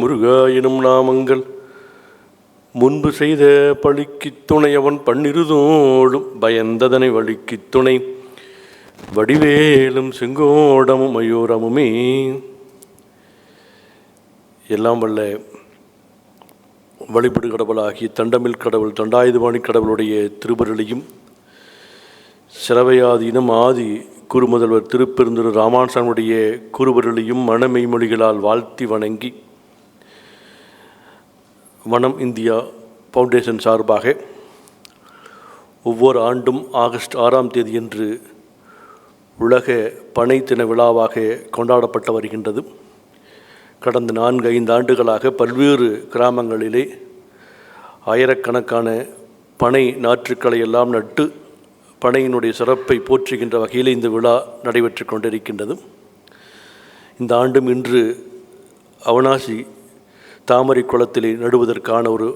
முருகா எனும் நாமங்கள் முன்பு செய்த பழிக்குத் துணையவன் பன்னிருதோடும் பயந்ததனை வழிக்குத் துணை வடிவேலும் செங்கோடமும் மயூரமுமே. எல்லாம் வல்ல வழிபடு கடவுளாகிய தண்டமில் கடவுள் தண்டாயுதபாணி கடவுளுடைய திருப்பருளையும் சிறவையாதீனம் ஆதி குருமுதல்வர் திருப்பெருந்துரு ராமானுடைய குருவருளையும் மனமெய்மொழிகளால் வாழ்த்தி வணங்கி வனம் இந்தியா ஃபவுண்டேஷன் சார்பாக ஒவ்வொரு ஆண்டும் ஆகஸ்ட் ஆறாம் தேதியன்று உலக பனை தின விழாவாக கொண்டாடப்பட்டு வருகின்றது. கடந்த நான்கு ஐந்து ஆண்டுகளாக பல்வேறு கிராமங்களிலே ஆயிரக்கணக்கான பனை நாற்றுக்களை எல்லாம் நட்டு பனையினுடைய சிறப்பை போற்றுகின்ற வகையில் இந்த விழா நடைபெற்று கொண்டிருக்கின்றது. இந்த ஆண்டும் இன்று அவனாசி தாமரை குளத்திலே நடுவதற்கான ஒரு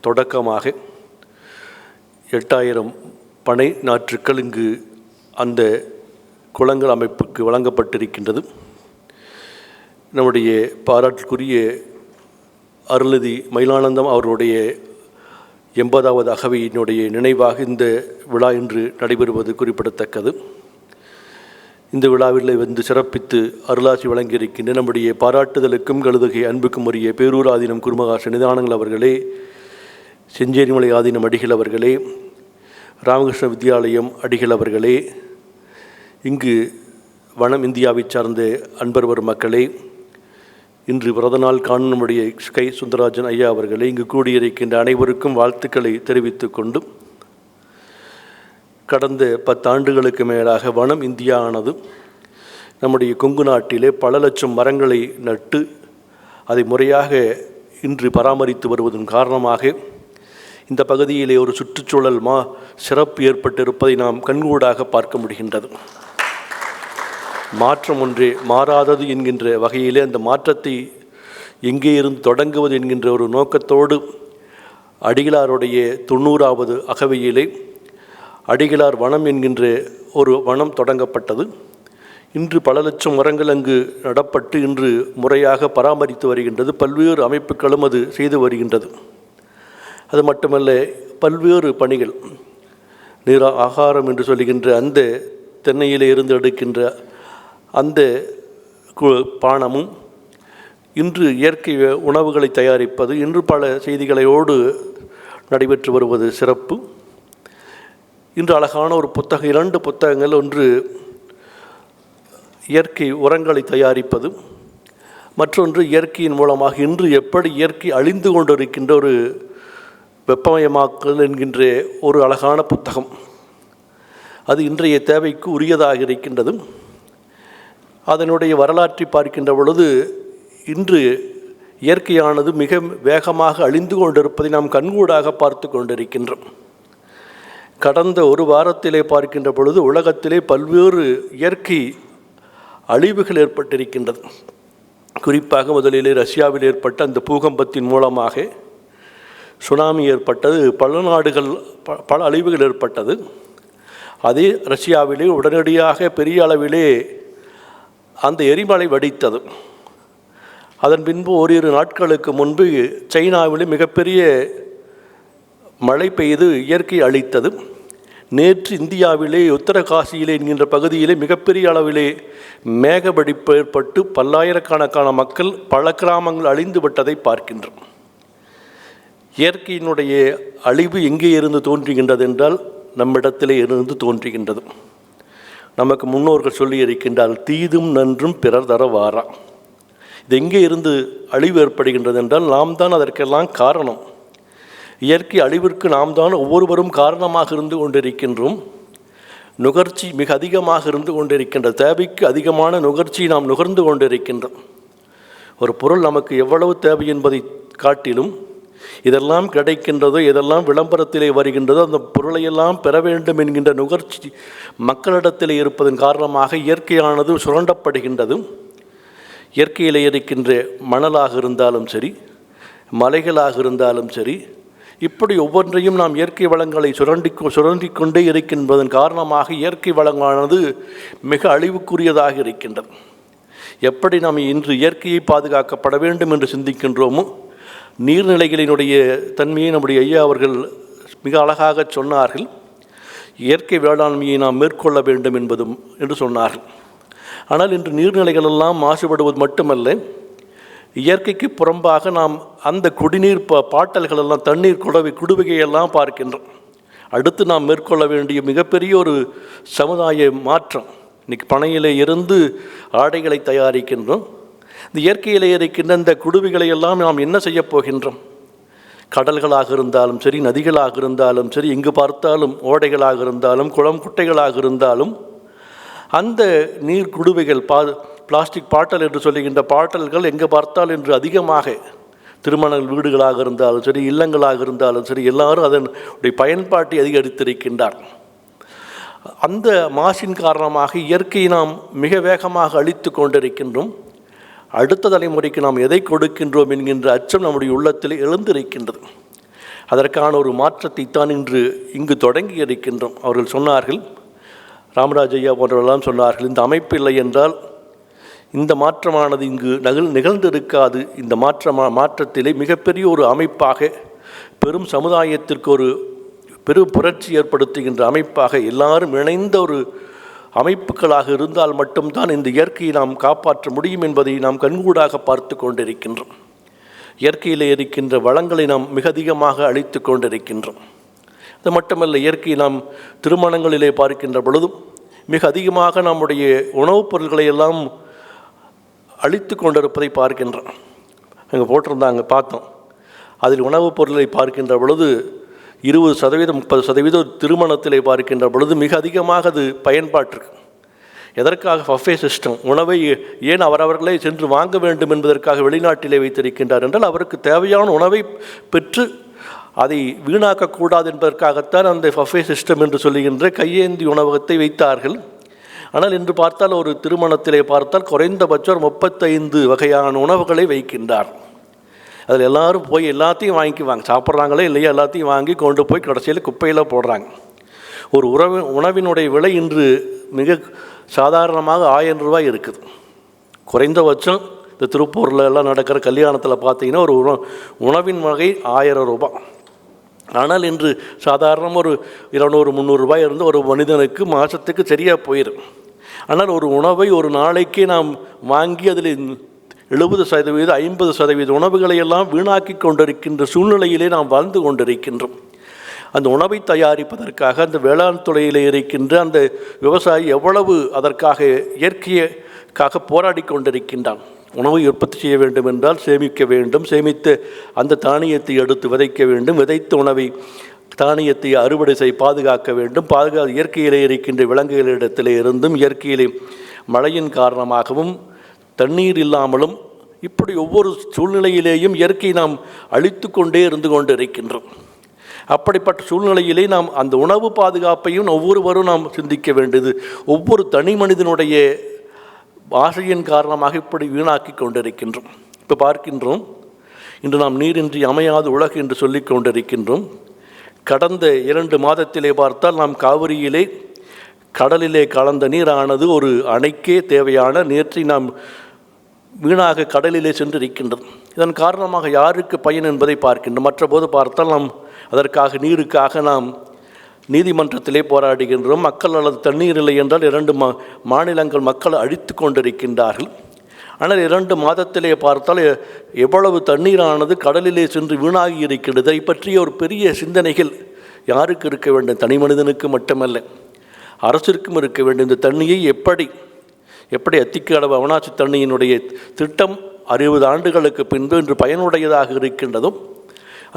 தொடக்கமாக எட்டாயிரம் பனை நாற்றுக்கள் இங்கு அந்த குளங்கள் அமைப்புக்கு வழங்கப்பட்டிருக்கின்றது. நம்முடைய பாராட்டுக்குரிய அருளதி மயிலானந்தம் அவருடைய எண்பதாவது அகவையினுடைய நினைவாக இந்த விழா இன்று நடைபெறுவது குறிப்பிடத்தக்கது. இந்த விழாவில் வந்து சிறப்பித்து அருளாசி வழங்கியிருக்கின்ற நம்முடைய பாராட்டுதலுக்கும் கழுதுகை அன்புக்கும் உரிய பேரூர் ஆதீனம் குருமகாச நிதானங்கள் அவர்களே செஞ்சேரிமலை ஆதீனம் அடிகள் அவர்களே ராமகிருஷ்ண வித்யாலயம் அடிகள் அவர்களே இங்கு வனம் இந்தியாவைச் சார்ந்த அன்பர்வர் மக்களே இன்று பிறந்தநாள் காணும் நம்முடைய ஸ்கை சுந்தரராஜன் ஐயா அவர்களே இங்கு கூடியிருக்கின்ற அனைவருக்கும் வாழ்த்துக்களை தெரிவித்துக் கொண்டும் கடந்த பத்தாண்டுகளுக்கு மேலாக வனம் இந்தியா ஆனது நம்முடைய கொங்கு நாட்டிலே பல லட்சம் மரங்களை நட்டு அதை முறையாக இன்று பராமரித்து வருவதன் காரணமாக இந்த பகுதியிலே ஒரு சுற்றுச்சூழல் மா சிறப்பு ஏற்பட்டிருப்பதை நாம் கண்கூடாக பார்க்க முடிகின்றது. மாற்றம் ஒன்றே மாறாதது என்கின்ற வகையிலே அந்த மாற்றத்தை எங்கே இருந்து தொடங்குவது என்கின்ற ஒரு நோக்கத்தோடு அடிகளாருடைய தொண்ணூறாவது அகவையிலே அடிகளார் வனம் என்கின்ற ஒரு வனம் தொடங்கப்பட்டது. இன்று பல லட்சம் மரங்கள் அங்கு நடப்பட்டு இன்று முறையாக பராமரித்து வருகின்றது. பல்வேறு அமைப்புகளும் அது செய்து வருகின்றது. அது மட்டுமல்ல பல்வேறு பணிகள். நிற ஆகாரம் என்று சொல்லுகின்ற அந்த தென்னையிலே இருந்து எடுக்கின்ற அந்த கு- பானமும் இன்று இயற்கை உணவுகளை தயாரிப்பது இன்று பல செய்திகளையோடு நடைபெற்று வருவது சிறப்பு. இன்று அழகான ஒரு புத்தகம் இரண்டு புத்தகங்கள். ஒன்று இயற்கை உரங்களை தயாரிப்பது. மற்றொன்று இயற்கையின் மூலமாக இன்று எப்படி இயற்கை அழிந்து கொண்டிருக்கின்ற ஒரு வெப்பமயமாக்கல் என்கின்ற ஒரு அழகான புத்தகம். அது இன்றைய தேவைக்கு உரியதாக இருக்கின்றது. அதனுடைய வரலாற்றை பார்க்கின்ற பொழுது இன்று இயற்கையானது மிக வேகமாக அழிந்து கொண்டிருப்பதை நாம் கண்கூடாக பார்த்து கொண்டிருக்கின்றோம். கடந்த ஒரு வாரத்திலே பார்க்கின்ற பொழுது உலகத்திலே பல்வேறு இயற்கை அழிவுகள் ஏற்பட்டிருக்கின்றது. குறிப்பாக முதலிலே ரஷ்யாவில் ஏற்பட்ட அந்த பூகம்பத்தின் மூலமாக சுனாமி ஏற்பட்டது பல நாடுகள் ப- பல அழிவுகள் ஏற்பட்டது. அதே ரஷ்யாவிலே உடனடியாக பெரிய அளவிலே அந்த எரிமலை வடித்தது. அதன் பின்பு ஓரிரு நாட்களுக்கு முன்பு சைனாவிலே மிகப்பெரிய மழை பெய்து இயற்கை அழித்தது நேற்று இந்தியாவிலே உத்தரகாசியிலே என்கின்ற பகுதியிலே மிகப்பெரிய அளவிலே மேகவெடிப்பு ஏற்பட்டு பல்லாயிரக்கணக்கான மக்கள் பல கிராமங்கள் அழிந்து விட்டதை பார்க்கின்றோம். இயற்கையினுடைய அழிவு எங்கே இருந்து தோன்றுகின்றது என்றால் நம்மிடத்திலே இருந்து தோன்றுகின்றது. நமக்கு முன்னோர்கள் சொல்லி இருக்கின்றால் தீதும் நன்றும் பிறர் தர வாரா இது எங்கே இருந்து அழிவு ஏற்படுகின்றது என்றால் நாம் தான் அதற்கெல்லாம் காரணம். இயற்கை அழிவிற்கு நாம் தான் ஒவ்வொருவரும் காரணமாக இருந்து கொண்டிருக்கின்றோம். நுகர்ச்சி மிக அதிகமாக இருந்து கொண்டிருக்கின்ற தேவைக்கு அதிகமான நுகர்ச்சியை நாம் நுகர்ந்து கொண்டிருக்கின்றோம். ஒரு பொருள் நமக்கு எவ்வளவு தேவை என்பதை காட்டிலும் இதெல்லாம் கிடைக்கின்றதோ இதெல்லாம் விளம்பரத்திலே வருகின்றதோ அந்த பொருளையெல்லாம் பெற வேண்டும் என்கின்ற நுகர்ச்சி மக்களிடத்திலே இருப்பதன் காரணமாக இயற்கையானது சுரண்டப்படுகின்றது. இயற்கையில் இருக்கின்ற மணலாக இருந்தாலும் சரி மலைகளாக இருந்தாலும் சரி இப்படி ஒவ்வொன்றையும் நாம் இயற்கை வளங்களை சுரண்டி சுரண்டி கொண்டே இருக்கின்றதன் காரணமாக இயற்கை வளங்களானது மிக அழிவுக்குரியதாக இருக்கின்றது. எப்படி நாம் இன்று இயற்கையை பாதுகாக்கப்பட வேண்டும் என்று சிந்திக்கின்றோமோ நீர்நிலைகளினுடைய தன்மையை நம்முடைய ஐயா அவர்கள் மிக அழகாக சொன்னார்கள். இயற்கை வேளாண்மையை நாம் மேற்கொள்ள வேண்டும் என்பதும் என்று சொன்னார்கள். ஆனால் இன்று நீர்நிலைகளெல்லாம் மாசுபடுவது மட்டுமல்ல இயற்கைக்கு புறம்பாக நாம் அந்த குடிநீர் பா பாட்டல்கள் எல்லாம் தண்ணீர் குடவை குடுவையெல்லாம் பார்க்கின்றோம். அடுத்து நாம் மேற்கொள்ள வேண்டிய மிகப்பெரிய ஒரு சமுதாய மாற்றம் இன்னைக்கு பனையிலே இருந்து ஆடைகளை தயாரிக்கின்றோம். இந்த இயற்கையிலே இருக்கின்ற இந்த குடுவைகளை எல்லாம் நாம் என்ன செய்யப் போகின்றோம்? கடல்களாக இருந்தாலும் சரி நதிகளாக இருந்தாலும் சரி எங்கு பார்த்தாலும் ஓடைகளாக இருந்தாலும் குளம் குட்டைகளாக இருந்தாலும் அந்த நீர் குடுவைகள் பா பிளாஸ்டிக் பாட்டல் என்று சொல்லுகின்ற பாட்டல்கள் எங்கே பார்த்தால் என்று அதிகமாக திருமண வீடுகளாக இருந்தாலும் சரி இல்லங்களாக இருந்தாலும் சரி எல்லாரும் அதனுடைய பயன்பாட்டை அதிகரித்திருக்கின்றார். அந்த மாசின் காரணமாக இயற்கையை நாம் மிக வேகமாக அழித்து கொண்டிருக்கின்றோம். அடுத்த தலைமுறைக்கு நாம் எதை கொடுக்கின்றோம் என்கின்ற அச்சம் நம்முடைய உள்ளத்தில் எழுந்திருக்கின்றது. அதற்கான ஒரு மாற்றத்தை தான் இன்று இங்கு தொடங்கி இருக்கின்றோம். அவர்கள் சொன்னார்கள் ராமராஜ் ஐயா போன்றவர்களெல்லாம் சொன்னார்கள் இந்த அமைப்பு இல்லை என்றால் இந்த மாற்றமானது இங்கு நகல் நிகழ்ந்திருக்காது. இந்த மாற்றமா மாற்றத்திலே மிகப்பெரிய ஒரு அமைப்பாக பெரும் சமுதாயத்திற்கு ஒரு பெரு புரட்சி ஏற்படுத்துகின்ற அமைப்பாக எல்லாரும் இணைந்த ஒரு அமைப்புகளாக இருந்தால் மட்டும்தான் இந்த இயற்கையை நாம் காப்பாற்ற முடியும் என்பதை நாம் கண்கூடாக பார்த்து கொண்டிருக்கின்றோம். இயற்கையிலே இருக்கின்ற வளங்களை நாம் மிக அதிகமாக அழித்து கொண்டிருக்கின்றோம். அது மட்டுமல்ல இயற்கையை நாம் திருமணங்களிலே பார்க்கின்ற பொழுதும் மிக அதிகமாக நம்முடைய உணவுப் பொருட்களை எல்லாம் அழித்து கொண்டிருப்பதை பார்க்கின்றோம் அங்கே போட்டிருந்தாங்க பார்த்தோம். அதில் உணவுப் பொருளை பார்க்கின்ற பொழுது இருபது சதவீதம் முப்பது சதவீதம் திருமணத்திலே பார்க்கின்ற பொழுது மிக அதிகமாக அது பயன்பாட்டிருக்கு எதற்காக ஃபஃபே சிஸ்டம் உணவை ஏன் அவரவர்களே சென்று வாங்க வேண்டும் என்பதற்காக வெளிநாட்டிலே வைத்திருக்கின்றார் என்றால் அவருக்கு தேவையான உணவை பெற்று அதை வீணாக்கக்கூடாது என்பதற்காகத்தான் அந்த ஃபஃபே சிஸ்டம் என்று சொல்லுகின்ற கையேந்தி உணவகத்தை வைத்தார்கள். ஆனால் இன்று பார்த்தால் ஒரு திருமணத்திலே பார்த்தால் குறைந்தபட்சம் முப்பத்தைந்து வகையான உணவுகளை வைக்கின்றார். அதில் எல்லாரும் போய் எல்லாத்தையும் வாங்கிக்குவாங்க. சாப்பிட்றாங்களே இல்லையா எல்லாத்தையும் வாங்கி கொண்டு போய் கடைசியில் குப்பையில் போடுறாங்க. ஒரு உறவு உணவினுடைய விலை இன்று மிக சாதாரணமாக ஆயிரம் ரூபாய் இருக்குது. குறைந்தபட்சம் இந்த திருப்பூரில் எல்லாம் நடக்கிற கல்யாணத்தில் பார்த்தீங்கன்னா ஒரு உண உணவின் வகை ஆயிரம் ரூபாய். ஆனால் இன்று சாதாரணமாக ஒரு இருநூறு முந்நூறுரூபாய் இருந்து ஒரு மனிதனுக்கு மாதத்துக்கு சரியாக போயிடும் ஆனால் ஒரு உணவை ஒரு நாளைக்கே நாம் வாங்கி அதில் எழுபது சதவீதம் ஐம்பது சதவீத உணவுகளை எல்லாம் வீணாக்கி கொண்டிருக்கின்ற சூழ்நிலையிலே நாம் வாழ்ந்து கொண்டிருக்கின்றோம். அந்த உணவை தயாரிப்பதற்காக அந்த வேளாண் துறையில் இருக்கின்ற அந்த விவசாயி எவ்வளவு அதற்காக இயற்கையக்காக போராடி கொண்டிருக்கின்றான். உணவை உற்பத்தி செய்ய வேண்டும் என்றால் சேமிக்க வேண்டும் சேமித்து அந்த தானியத்தை எடுத்து விதைக்க வேண்டும் விதைத்த உணவை தானியத்தை அறுவடை செய்ய பாதுகாக்க வேண்டும். பாதுகா இயற்கையிலே இருக்கின்ற விலங்குகளிடத்திலே இருந்தும் இயற்கையிலே மழையின் காரணமாகவும் தண்ணீர் இல்லாமலும் இப்படி ஒவ்வொரு சூழ்நிலையிலேயும் இயற்கை நாம் அழித்து கொண்டே இருந்து கொண்டு இருக்கின்றோம் அப்படிப்பட்ட சூழ்நிலையிலே நாம் அந்த உணவு பாதுகாப்பையும் ஒவ்வொருவரும் நாம் சிந்திக்க வேண்டியது ஒவ்வொரு தனி மனிதனுடைய ஆசையின் காரணமாக இப்படி வீணாக்கி கொண்டிருக்கின்றோம். இப்போ பார்க்கின்றோம் இன்று நாம் நீரின்றி அமையாது உலகு என்று சொல்லிக் கொண்டிருக்கின்றோம். கடந்த இரண்டு மாதத்திலே பார்த்தால் நாம் காவிரியிலே கடலிலே கலந்த நீரானது ஒரு அணைக்கே தேவையான நேற்றை நாம் வீணாக கடலிலே சென்று இருக்கின்றது இதன் காரணமாக யாருக்கு பயன் என்பதை பார்க்கின்றோம். மற்றபோது பார்த்தால் நாம் அதற்காக நீருக்காக நாம் நீதிமன்றத்திலே போராடுகின்றோம். மக்கள் அல்லது தண்ணீர் இல்லை என்றால் இரண்டு மா மாநிலங்கள் மக்களை அழித்து கொண்டிருக்கின்றார்கள். ஆனால் இரண்டு மாதத்திலே பார்த்தால் எவ்வளவு தண்ணீரானது கடலிலே சென்று வீணாகி இருக்கிறது அதை பற்றிய ஒரு பெரிய சிந்தனைகள் யாருக்கு இருக்க வேண்டும்? தனி மனிதனுக்கு மட்டுமல்ல. அரசிற்கும் இருக்க வேண்டும். இந்த தண்ணியை எப்படி எப்படி அத்திக்கடவு அவனாசி தண்ணியினுடைய திட்டம் அறுபது ஆண்டுகளுக்கு பின்பு இன்று பயனுடையதாக இருக்கின்றதும்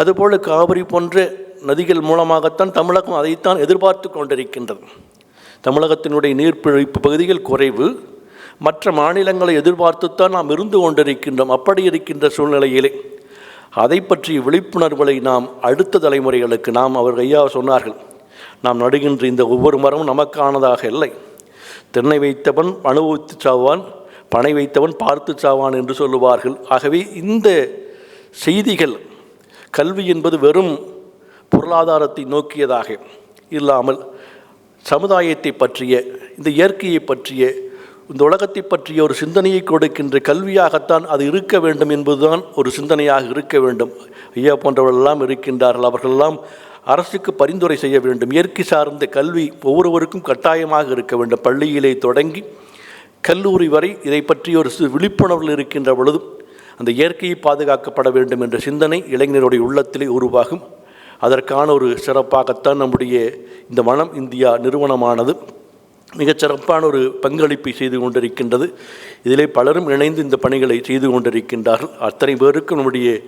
அதுபோல் காவிரி போன்ற நதிகள் மூலமாகத்தான் தமிழகம் அதைத்தான் எதிர்பார்த்து கொண்டிருக்கின்றது. தமிழகத்தினுடைய நீர்ப்பிழிப்பு பகுதிகள் குறைவு மற்ற மாநிலங்களை எதிர்பார்த்துத்தான் நாம் இருந்து கொண்டிருக்கின்றோம் அப்படி இருக்கின்ற சூழ்நிலையிலே. அதை பற்றிய விழிப்புணர்வுகளை நாம் அடுத்த தலைமுறைகளுக்கு நாம் அவர் ஐயா சொன்னார்கள் நாம் நடுகின்ற இந்த ஒவ்வொரு மரமும் நமக்கானதாக இல்லை. தென்னை வைத்தவன் அனுபவித்து சாவான் பனை வைத்தவன் பார்த்து சாவான் என்று சொல்லுவார்கள். ஆகவே இந்த செய்திகள் கல்வி என்பது வெறும் பொருளாதாரத்தை நோக்கியதாக இல்லாமல் சமுதாயத்தை பற்றிய இந்த இயற்கையை பற்றிய இந்த உலகத்தை பற்றிய ஒரு சிந்தனையை கொடுக்கின்ற கல்வியாகத்தான் அது இருக்க வேண்டும் என்பதுதான் ஒரு சிந்தனையாக இருக்க வேண்டும். ஐயா போன்றவர்களெல்லாம் இருக்கின்றார்கள். அவர்களெல்லாம் அரசுக்கு பரிந்துரை செய்ய வேண்டும். இயற்கை சார்ந்த கல்வி ஒவ்வொருவருக்கும் கட்டாயமாக இருக்க வேண்டும். பள்ளியிலே தொடங்கி கல்லூரி வரை இதை பற்றி ஒரு விழிப்புணர்வு இருக்கின்ற பொழுதும் அந்த இயற்கையை பாதுகாக்கப்பட வேண்டும் என்ற சிந்தனை இளைஞருடைய உள்ளத்திலே உருவாகும். அதற்கான ஒரு சிறப்பாகத்தான் நம்முடைய இந்த வனம் இந்தியா நிறுவனமானது மிகச்சிறப்பான ஒரு பங்களிப்பை செய்து கொண்டிருக்கின்றது. இதிலே பலரும் இணைந்து இந்த பணிகளை செய்து கொண்டிருக்கின்றார்கள். அத்தனை பேருக்கும் நம்முடைய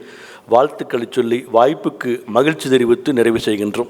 வாழ்த்துக்களை சொல்லி வாய்ப்புக்கு மகிழ்ச்சி தெரிவித்து நிறைவு செய்கின்றோம்.